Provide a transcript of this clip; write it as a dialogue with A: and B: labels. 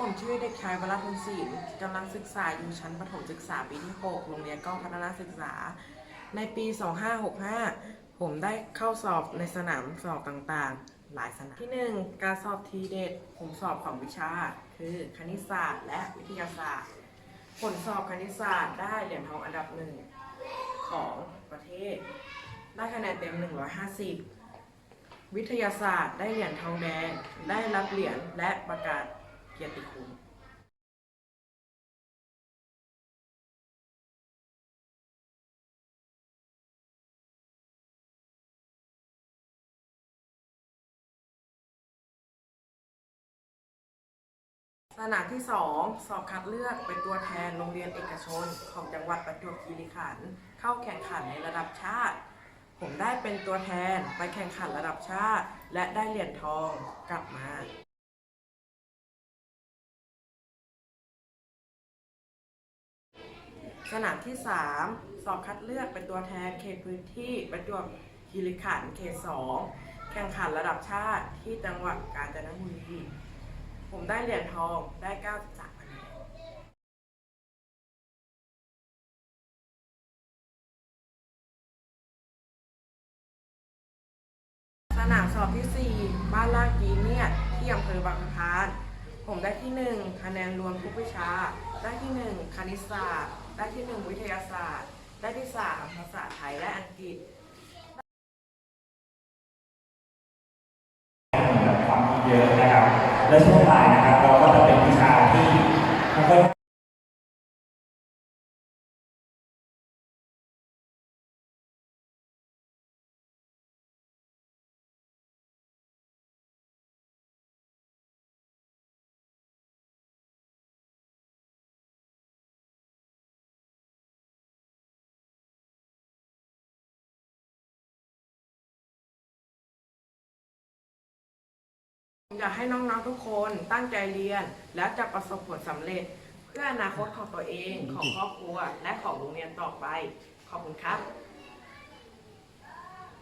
A: ผมชื่อเด็กชายวราทุนศิลป์กำลังศึกษาอยู่ชั้นประถมศึกษาปีที่ 6 โรงเรียนก้องพัฒนาศึกษา ในปี 2565 ผมได้เข้าสอบในสนามสอบต่างๆ หลายสนาม ที่ 1 การสอบทีเด็ด ผมสอบของวิชา คือคณิตศาสตร์และวิทยาศาสตร์ ผลสอบคณิตศาสตร์ได้เหรียญทองอันดับหนึ่งของประเทศ ได้คะแนนเต็ม 150 วิทยาศาสตร์ได้เหรียญทองแดง ได้รับเหรียญและประกาศ กียรติคุณสนามที่ 2 สอบคัดเลือกเป็นตัวแทนโรงเรียนเอกชน ของจังหวัดประจวบคีรีขันธ์เข้าแข่งขันในระดับชาติ ผมได้เป็นตัวแทนไปแข่งขันระดับชาติ และได้เหรียญทองกลับมา สนามที่ 3 สอบคัดเลือกเป็นตัวแทนเขตพื้นที่ประจวบคีรีขันธ์เขต 2 แข่งขันระดับชาติที่จังหวัดกาญจนบุรี ผมได้เหรียญทองได้ 93คะแนนสนามสอบที่ 4 บ้านลาดกีเนียดที่อำเภอบางสะพาน ผมได้ที่ 1 คะแนนรวมทุกวิชา ได้ที่ 1 คณิตศาสตร์ ได้ที่หนึ่งวิทยาศาสตร์ ได้ที่สามภาษาไทยและอังกฤษ
B: ความเยอะนะครับ และช่วงบ่ายนะครับเราก็จะเป็นวิชาที่
A: อยากให้น้องๆทุกคนตั้งใจเรียน และจะประสบผลสำเร็จ เพื่ออนาคตของตัวเองของครอบครัว และของโรงเรียนต่อไป ขอบคุณครับ